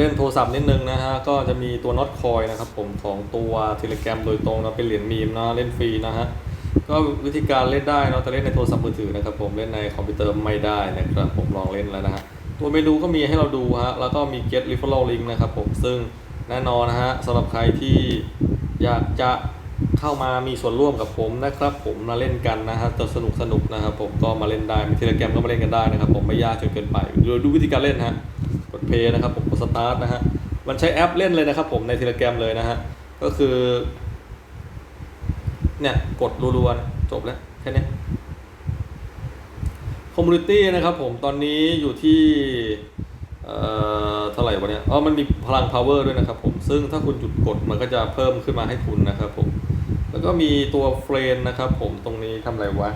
เล่นโทรศัพท์นิดนึงนะฮะ ก็จะมีตัวน็อตคอยนะครับผมของตัวเทเล gram โดยตรงนะเป็นเหรียญมีมนะเล่นฟรีนะฮะ ก็วิธีการเล่นได้นะแต่เล่นในโทรศัพท์มือถือนะครับผมเล่นในคอมพิวเตอร์ไม่ได้นะครับผมลองเล่นแล้วนะฮะ ตัวเมนูก็มีให้เราดูฮะ แล้วก็มี get referral link นะครับผมซึ่งแน่นอนนะฮะสำหรับใครที่อยากจะเข้ามามีส่วนร่วมกับผมนะครับ ผมมาเล่นกันนะฮะจะสนุกสนุกนะครับผมก็มาเล่นได้มีเทเล gram ก็มาเล่นกันได้นะครับผมไม่ยากจนเกินไปดูดูวิธีการเล่นฮะ ดเพย์นะครับผมกดสตาร์ทนะฮะมันใช้แอปเล่นเลยนะครับผมในเทเล gram เลยนะฮะก็คือ เนี่ยกดรัวๆจบแล้วแค่นี้คอมมูนิตี้นะครับผมตอนนี้อยู่ที่เอ่อเท่าไหร่วะเนี่ยอ๋อมันมีพลัง power ด้วยนะครับผมซึ่งถ้าคุณหยุดกดมันก็จะเพิ่มขึ้นมาให้คุณนะครับผมแล้วก็มีตัวเฟรนนะครับผมตรงนี้ทำอะไรวะ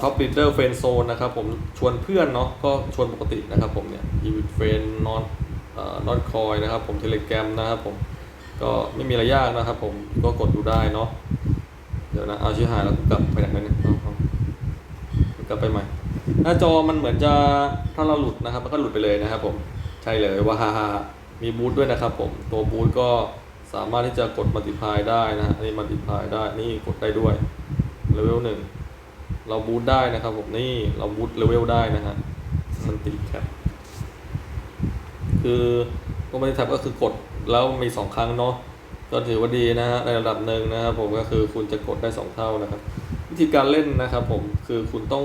ท็อปลีดเดอร์เฟนโซนนะครับผมชวนเพื่อนเนาะก็ชวนปกตินะครับผมเนี่ยอีวิทเฟนนอนนอนคอยนะครับผมเทเล gram นะครับผมก็ไม่มีอะไรยากนะครับผมก็กดดูได้เนาะเดี๋ยวนะเอาชื่อหายแล้วกลับไปไหนแล้วเนี่ยเอาเอากูกลับไปใหม่หน้าจอมันเหมือนจะถ้าเราหลุดนะครับมันก็หลุดไปเลยนะครับผมใช่เลยว่าฮ่าฮ่ามีบูทด้วยนะครับผมตัวบูทก็สามารถที่จะกดมัลติพายได้นะฮะอันนี่มัลติพายได้นี่กดได้ด้วยเลเวลหนึ่ง เราบูตได้นะครับผมนี่เราบูตเลเวลได้นะฮะมันติดแคปคือก็ไม่ได้แท็บก็คือกดแล้วมีสองครั้งเนาะก็ถือว่าดีนะฮะในระดับหนึ่งนะครับผมก็คือคุณจะกดได้สองเท่านะครับวิธีการเล่นนะครับผมคือคุณต้อง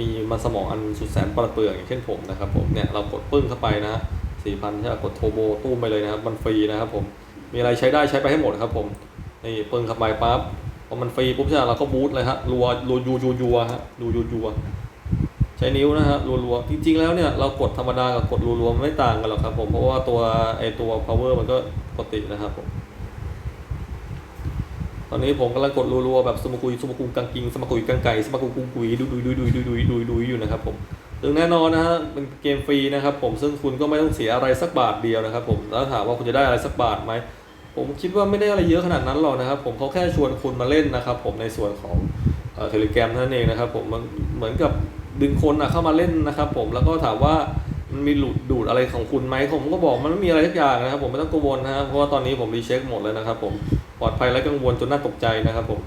มีมันสมองอันสุดแสนปราเปรื่องอย่างเช่นผมนะครับผมเนี่ยเรากดปึ้งเข้าไปนะสี่พันใช่ไหมกดโทโบตู้มไปเลยนะครับมันฟรีนะครับผมมีอะไรใช้ได้ใช้ไปให้หมดครับผมนี่ปึ้งเข้าไปปั๊บ พอมันฟรีปุ๊บใช่ไหมเราก็บูทเลยฮะรัวรัวยูยูยูฮะดูยูยูใช้นิ้วนะฮะรัวรัวจริง ๆ แล้วเนี่ยเรากดธรรมดากับกดรัวรัวๆมันไม่ต่างกันหรอกครับผมเพราะว่าตัวไอตัว power มันก็ปกตินะครับผมตอนนี้ผมกำลังกดรัวๆแบบสมกุยสมกุงกังกิงสมกุยกังไก่สมกุงกุงกุยดุยดุยดุยดุยดุยดุยดุยดุยอยู่นะครับผมซึ่งแน่นอนนะฮะเป็นเกมฟรีนะครับผมซึ่งคุณก็ไม่ต้องเสียอะไรสักบาทเดียวนะครับผมแล้วถามว่าคุณจะได้อะไรสักบาทไหม ผมคิดว่าไม่ได้อะไรเยอะขนาดนั้นหรอกนะครับ ผมเขาแค่ชวนคุณมาเล่นนะครับ ผมในส่วนของเทเล gram นั่นเองนะครับ ผมมันเหมือนกับดึงคนอะเข้ามาเล่นนะครับ ผมแล้วก็ถามว่ามันมีหลุดดูดอะไรของคุณไหมผมก็บอกมันไม่มีอะไรทุกอย่างนะครับ ผมไม่ต้องกังวลนะครับเพราะว่าตอนนี้ผมรีเช็คหมดเลยนะครับ ผมปลอดภัยและกังวลจนน่าตกใจนะครับ ผม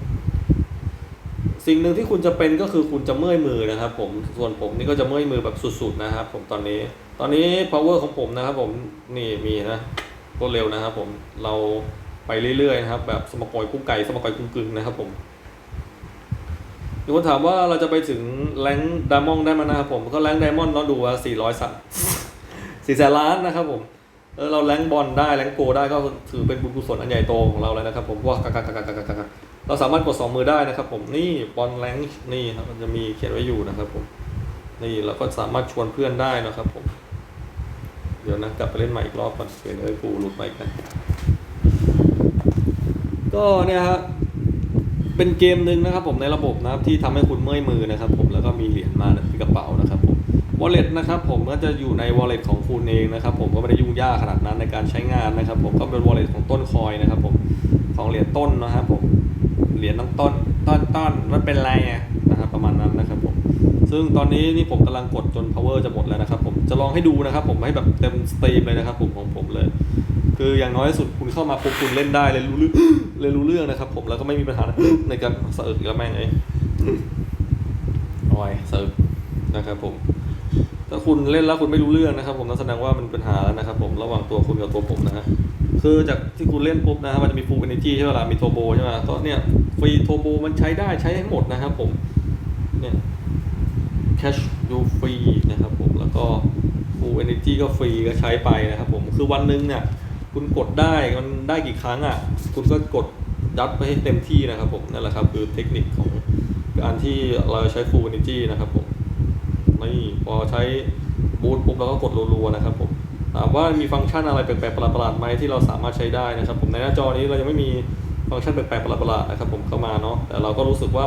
สิ่งหนึ่งที่คุณจะเป็นก็คือคุณจะเมื่อยมือนะครับ ผมส่วนผมนี่ก็จะเมื่อยมือแบบสุดๆนะครับ ผมตอนนี้ ตอนนี้ power ของผมนะครับ ผมนี่มีนะ รวดเร็วนะครับผมเราไปเรื่อยๆนะครับ แบบสมกอยกุ้งไก่สมกอยกุ้งกึ่งนะครับผมมีคนถามว่าเราจะไปถึงแรงดามอนได้ไหมนะครับผมก็แรงไดมอนด์เราดูว่าสี่ร้อยสักสี่แสนล้านนะครับผมเออเราแรงบอลได้แรงโกได้ก็ถือเป็นบุญกุศลอันใหญ่โตของเราแล้วนะครับผมเพราะว่ากากากากากากาเราสามารถกดสองมือได้นะครับ ผมนี่บอลแรงนี่ครับมันจะมีเขียนไว้อยู่นะครับ ผมนี่เราก็สามารถชวนเพื่อนได้นะครับ ผม เดี๋ยวนะกลับไปเล่นใหม่อีกรอบก่อนเดี๋ยวเอ้ยกูหลุดไปกัน ก็เนี่ยฮะเป็นเกมหนึ่งนะครับผมในระบบนะครับที่ทำให้คุณเมื่อยมือนะครับ ผมแล้วก็มีเหรียญมาที่กระเป๋านะครับผม wallet นะครับผมก็จะอยู่ใน wallet ของคุณเองนะครับผมก็ไม่ได้ยุ่งยากขนาดนั้นในการใช้งานนะครับ ผมก็เป็น wallet ของต้นคอยนะครับ ผมของเหรียญต้นนะครับผมเหรียญน้ำต้นต้นต้นมันเป็นไรอะ ซึ่งตอนนี้นี่ผมกำลังกดจน power จะหมดแล้วนะครับผมจะลองให้ดูนะครับ ผมให้แบบเต็มสตรีมเลยนะครับผมของผมเลย คืออย่างน้อยที่สุดคุณเข้ามาปุ๊บคุณเล่นได้เลยรู้เรื่องเลยรู้เรื่องนะครับ ผมแล้วก็ไม่มีปัญหาในการเสิร์ฟอีกแล้วแม่งไอ้เอาไว้เสิร์ฟนะครับ ผมถ้าคุณเล่นแล้วคุณไม่รู้เรื่องนะครับ ผมนั่นแสดงว่ามันเป็นปัญหาแล้วนะครับ ผมระหว่างตัวคุณกับตัวผมนะฮะคือจากที่คุณเล่นปุ๊บนะครับมันจะมีฟูลเอเนจีใช่ไหมล่ะมีโทโบใช่ไหมก็เนี่ยฟรีโทโบมันใช้ได้ใช้ให้หมดนะครับ ผมเนี่ย cash ดูฟรีนะครับผมแล้วก็ full energy ก็ฟรีก็ใช้ไปนะครับผมคือวันหนึงเนี่ยคุณกดได้มันได้กี่ครั้งอะคุณก็กดยัดไปให้เต็มที่นะครับผมนั่นแหละครับคือเทคนิคของการที่เราใช้ full energy นะครับผมนี่พอใช้บูทปุ๊บเราก็กดรัวๆนะครับผมถามว่ามีฟังก์ชันอะไรแปลกๆประหลาดๆไหมที่เราสามารถใช้ได้นะครับผมในหน้าจอนี้เรายังไม่มีฟังก์ชันแปลกๆประหลาดๆนะครับผมเข้ามาเนาะแต่เราก็รู้สึกว่า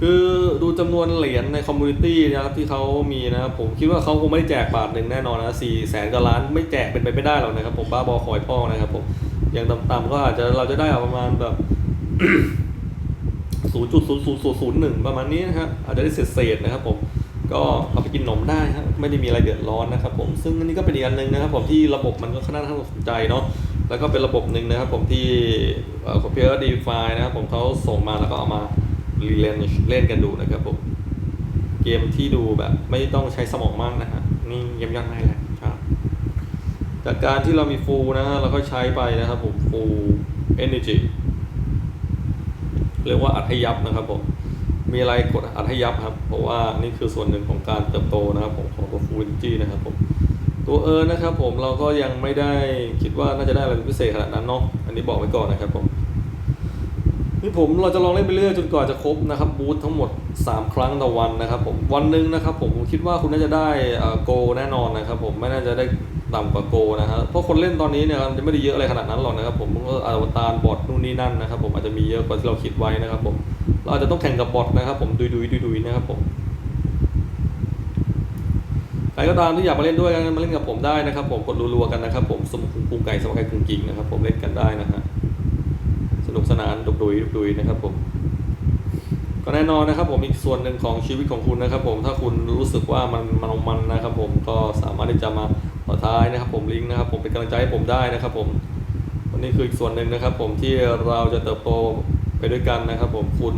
คือดูจำนวนเหรียญในคอมมูนิตี้นะครับที่เขามีนะครับผมคิดว่าเขาคงไม่ได้แจกบาทหนึ่งแน่นอนนะสี่แสนกว่าล้านไม่แจกเป็นไปไม่ได้หรอกนะครับผมบ้าบอคอยพ่อนะครับผมอย่างต่ำๆก็อาจจะเราจะได้ประมาณแบบศูนย์จุดศูนย์ศูนย์ศูนย์หนึ่งประมาณนี้นะครับอาจจะได้เศษๆนะครับผมก็เอาไปกินนมได้ครับไม่ได้มีอะไรเดือดร้อนนะครับผมซึ่งอันนี้ก็เป็นอีกอันหนึ่งนะครับผมที่ระบบมันก็ค่อนข้างน่าสนใจเนาะแล้วก็เป็นระบบหนึ่งนะครับผมที่คอมพิวเตอร์ดีไฟนะครับผมเขาส่งมาแล้วก็เอามา รีเลนเล่นกันดูนะครับผมเกมที่ดูแบบไม่ต้องใช้สมองมากนะฮะนี่เยี่ยมยอดมากเลยครับ จากการที่เรามีฟูลนะฮะเราก็ใช้ไปนะครับผมฟูลเอเนจีเรียกว่าอัดให้ยับนะครับผมมีอะไรกดอัดให้ยับครับ เพราะว่านี่คือส่วนหนึ่งของการเติบโตนะครับผมของตัวฟูลจีนะครับผมตัวเอิร์นะครับผมเราก็ยังไม่ได้คิดว่าน่าจะได้อะไรพิเศษขนาดนั้นเนาะอันนี้บอกไว้ก่อนนะครับผม นี่ผมเราจะลองเล่นไปเรื่อยจนกว่าจะครบนะครับบูธทั้งหมด 3 ครั้งต่อวันนะครับผมวันหนึ่งนะครับผมคิดว่าคุณน่าจะได้โกแน่นอนนะครับผมไม่น่าจะได้ต่ำกว่าโกนะฮะเพราะคนเล่นตอนนี้เนี่ยจะไม่ได้เยอะอะไรขนาดนั้นหรอกนะครับผมก็อวตารบอทนู่นนี่นั่นนะครับผมอาจจะมีเยอะกว่าที่เราคิดไว้นะครับผมเราอาจจะต้องแข่งกับบอทนะครับผมดุยดุยดุยดุยนะครับผมใครก็ตามที่อยากมาเล่นด้วยกันมาเล่นกับผมได้นะครับผมกดรัวๆกันนะครับผมสมุคุงกุงไก่สมัครไก่กุงกิงนะครับผมเล่นกันได้นะฮะ นุกสนานดุกดุยดุกดุยนะครับผมก็แน่นอนนะครับผมอีกส่วนหนึ่งของชีวิตของคุณนะครับ ผมถ้าคุณรู้สึกว่ามันมันมันนะครับ ผมก็สามารถที่จะมาต่อท้ายนะครับ ผมลิงก์นะครับ ผมเป็นกำลังใจให้ผมได้นะครับ ผมวันนี้คืออีกส่วนหนึ่งนะครับ ผมที่เราจะเติบโตไปด้วยกันนะครับ ผมคุณ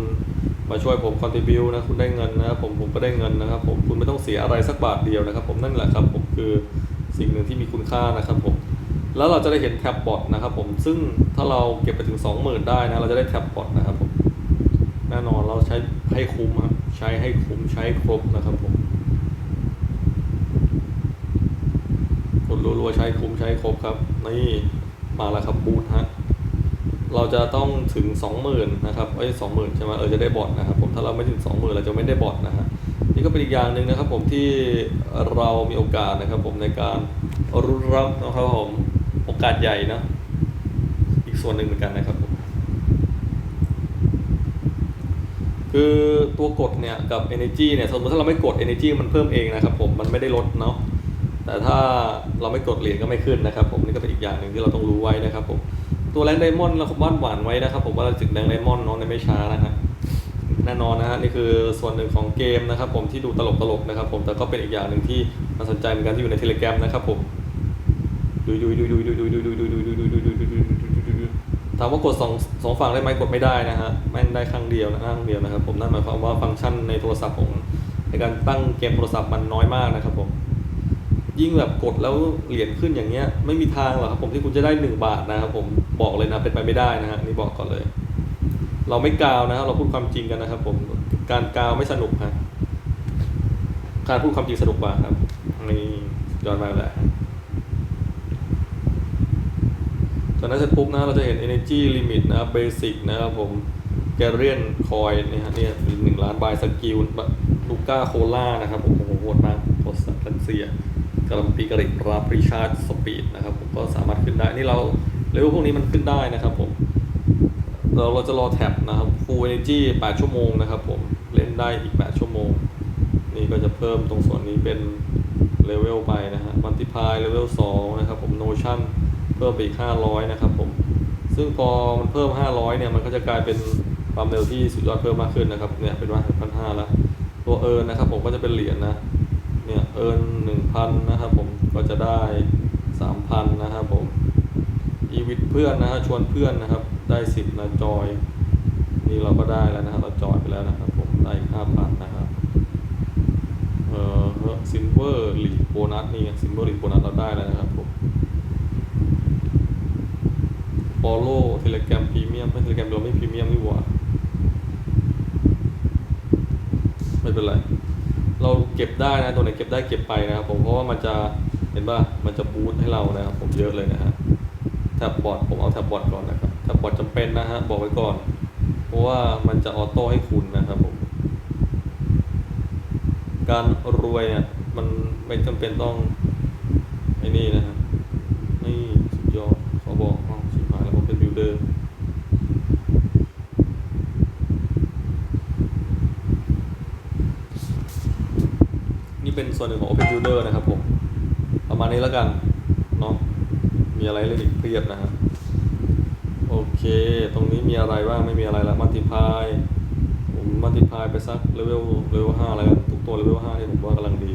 มาช่วยผมคอนทิบิวนะคุณได้เงินนะครับผมผมก็ได้เงินนะครับ ผมคุณไม่ต้องเสียอะไรสักบาทเดียวนะครับ ผมนั่นแหละครับ ผมคือสิ่งหนึ่งที่มีคุณค่านะครับผม แล้วเราจะได้เห็นแท็บบอทนะครับผมซึ่งถ้าเราเก็บไปถึง 20,000 ได้นะ เราจะได้แท็บบอทนะครับผมแน่นอนเราใช้ให้คุ้มครับใช้ให้คุ้มใช้ครบนะครับผมกดรัวๆใช้คุ้มใช้ครบครับ นี่มาแล้วครับบูทฮะเราจะต้องถึง 20,000นะครับเอ้ย20,000ใช่ไหมเออจะได้บอทนะครับผมถ้าเราไม่ถึง 20,000 เราจะไม่ได้บอทนะฮะนี่ก็เป็นอีกอย่างหนึ่งนะครับผมที่เรามีโอกาสนะครับผมในการรุนรับนะครับผม โอกาสใหญ่เนาะอีกส่วนหนึ่งเหมือนกันนะครับผมคือตัวกดเนี่ยกับ energy เนี่ยสมมติถ้าเราไม่กด energy มันเพิ่มเองนะครับผมมันไม่ได้ลดเนาะแต่ถ้าเราไม่กดเหรียญก็ไม่ขึ้นนะครับ ผมนี่ก็เป็นอีกอย่างหนึ่งที่เราต้องรู้ไว้นะครับผมตัวแรงไดมอนด์เราวาดหวานไว้นะครับ ผมว่าเราถึงแรงไดมอนด์เนาะในไม่ช้านะฮะแน่นอนนะฮะนี่คือส่วนหนึ่งของเกมนะครับ ผมที่ดูตลกตลกๆนะครับ ผมแต่ก็เป็นอีกอย่างหนึ่งที่น่าสนใจเหมือนกันที่อยู่ในเทเล gram นะครับผม ดูดูดูดูดูดูดูดูดูดูดูดูดูดูดูดูดูถามว่ากดสองสองฝั่งได้ไหมกดไม่ได้นะฮะแม่งได้ครั้งเดียวนะครั้งเดียวนะครับผมนั่นหมายความว่าฟังก์ชันในโทรศัพท์ของในการตั้งเกมโทรศัพท์มันน้อยมากนะครับผมยิ่งแบบกดแล้วเหรียญขึ้นอย่างเงี้ยไม่มีทางหรอกครับผมที่คุณจะได้หนึ่งบาทนะครับผมบอกเลยนะเป็นไปไม่ได้นะฮะนี่บอกก่อนเลย เราไม่กาวนะครับเราพูดความจริงกันนะครับผมการกาวไม่สนุกฮะการพูดความจริงสนุกกว่าครับนี่ยอดมากเลย จากนั้นเสร็จปุ๊บนะเราจะเห็น energy limit นะครับ basic นะครับผม g a r i a n coin นี่ฮะเนี่ยหนึ่งล้านบายสกิลลูก้าโคล่านะครับผมโอ้โหโหดมากโคสตันเซียกรัมปีกริกราปริชาร์ดสปีดนะครับผมก็สามารถขึ้นได้ นี่เราเลเวลพวกนี้มันขึ้นได้นะครับผมเราเราจะรอแท็บนะครับ full energy 8 ชั่วโมงนะครับผม เล่นได้อีก 8 ชั่วโมง นี่ก็จะเพิ่มตรงส่วนนี้เป็นเลเวลไปนะฮะ multiply เลเวล2นะครับผม notion พิ่มไปอีก 500 นะครับผมซึ่งพอมันเพิ่ม 500 เนี่ยมันก็จะกลายเป็นความเร็วที่สุดยอดเพิ่มมากขึ้นนะครับเนี่ยเป็นว่าพันห้าแล้วตัวเอิร์นนะครับผมก็จะเป็นเหรียญนะเนี่ยเอิร์นหนึ่งพันนะครับผมก็จะได้สามพันนะครับผมอีวิทเพื่อนนะฮะชวนเพื่อนนะครับได้สิบนะจอย นี่เราก็ได้แล้วนะครับเราจอยไปแล้วนะครับผมได้ห้าพันนะครับเอ่อซิลเวอร์ลีโบนัสนี่ซิลเวอร์ลีโบนัสเราได้แล้วนะครับผม ฟอลโล่เทเล gram พรีเมียมไม่เทเล gram เราไม่พรีเมียมนี่หว่า ไม่เป็นไร เราเก็บได้นะ ตัวไหนเก็บได้เก็บไปนะครับผม เพราะว่ามันจะเห็นป่ะมันจะบูตให้เรานะครับผมเยอะเลยนะฮะแท็บบอร์ดผมเอาแท็บบอร์ดก่อนนะครับแท็บบอร์ดจำเป็นนะฮะบอกไว้ก่อน เพราะว่ามันจะออโต้ให้คุณนะครับผม การรวยเนี่ยมันไม่จำเป็นต้องไอ้นี่นะฮะนี่สุดยอดขอบอกอ๋อชิบหายแล้วผมเป็นบิลเดอร์ ส่วนหนึ่งของ Open Builder นะครับผม ประมาณนี้แล้วกัน เนาะมีอะไรเล่นอีกเพียบนะฮะโอเค ตรงนี้มีอะไรบ้าง ไม่มีอะไรละมัลติพายผมมัลติพายไปสักเลเวลเลเวลห้าแล้วกันทุกตัวเลเวลห้าที่ผมว่ากำลังดี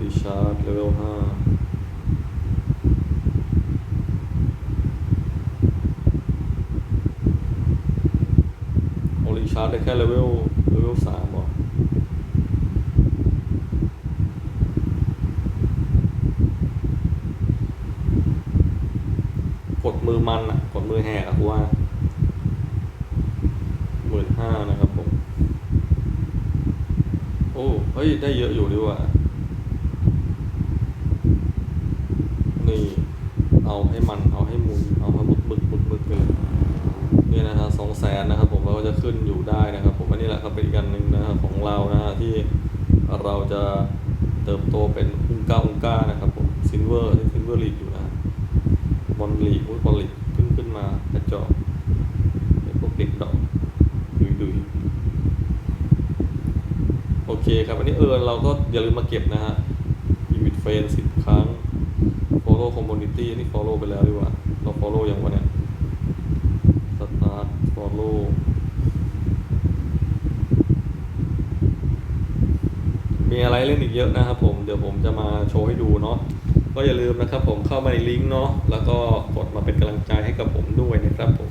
รีชาร์ดเลเวลห้าโอรีชาร์ดได้แค่เลเวลเลเวลสามเหรอ กด มือมันอะ กดมือแหกอะกูว่าหมื่นห้านะครับผม โอ้เฮ้ย ได้เยอะอยู่ดีว่ะนี่ เอาให้มัน เอาให้มุน เอาให้บึกบึกบึกบึกไปเลยนี่นะฮะสองแสนนะครับผม เราก็จะขึ้นอยู่ได้นะครับผมอันนี้แหละครับเป็นอีกอันหนึ่งนะครับของเรานะฮะที่เราจะเติบโตเป็นอุงก้าอุงก้านะครับผมซินเวอร์ซินเวอร์ลีกอยู่ อลลีกอุ้ยบอลลีกขึ้นขึ้นมากระจอกพวกเด็กดอกดุยดุยโอเคครับอันนี้เออเราก็อย่าลืมมาเก็บนะฮะอีวิดเฟนสิบครั้ง follow community นี่ follow ไปแล้วดีกว่า เรา follow ยังวะเนี่ย start follow มีอะไรเล่นอีกเยอะนะครับผม เดี๋ยวผมจะมาโชว์ให้ดูเนาะ ก็อย่าลืมนะครับผมเข้ามาในลิงก์เนาะแล้วก็กดมาเป็นกำลังใจให้กับผมด้วยนะครับผม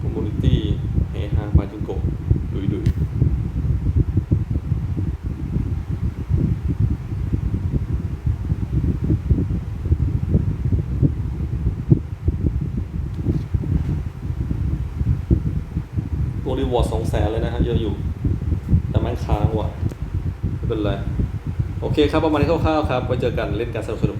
คอมมูนิตี้เฮฮาปาจิงโกดุยดุยตัวรีวอร์ดสองแสนเลยนะฮะเยอะอยู่ แต่แม่งค้างว่ะ ไม่ เป็นไร โอเคครับ ประมาณนี้คร่าวๆครับไว้เจอกันเล่นการสนุกๆ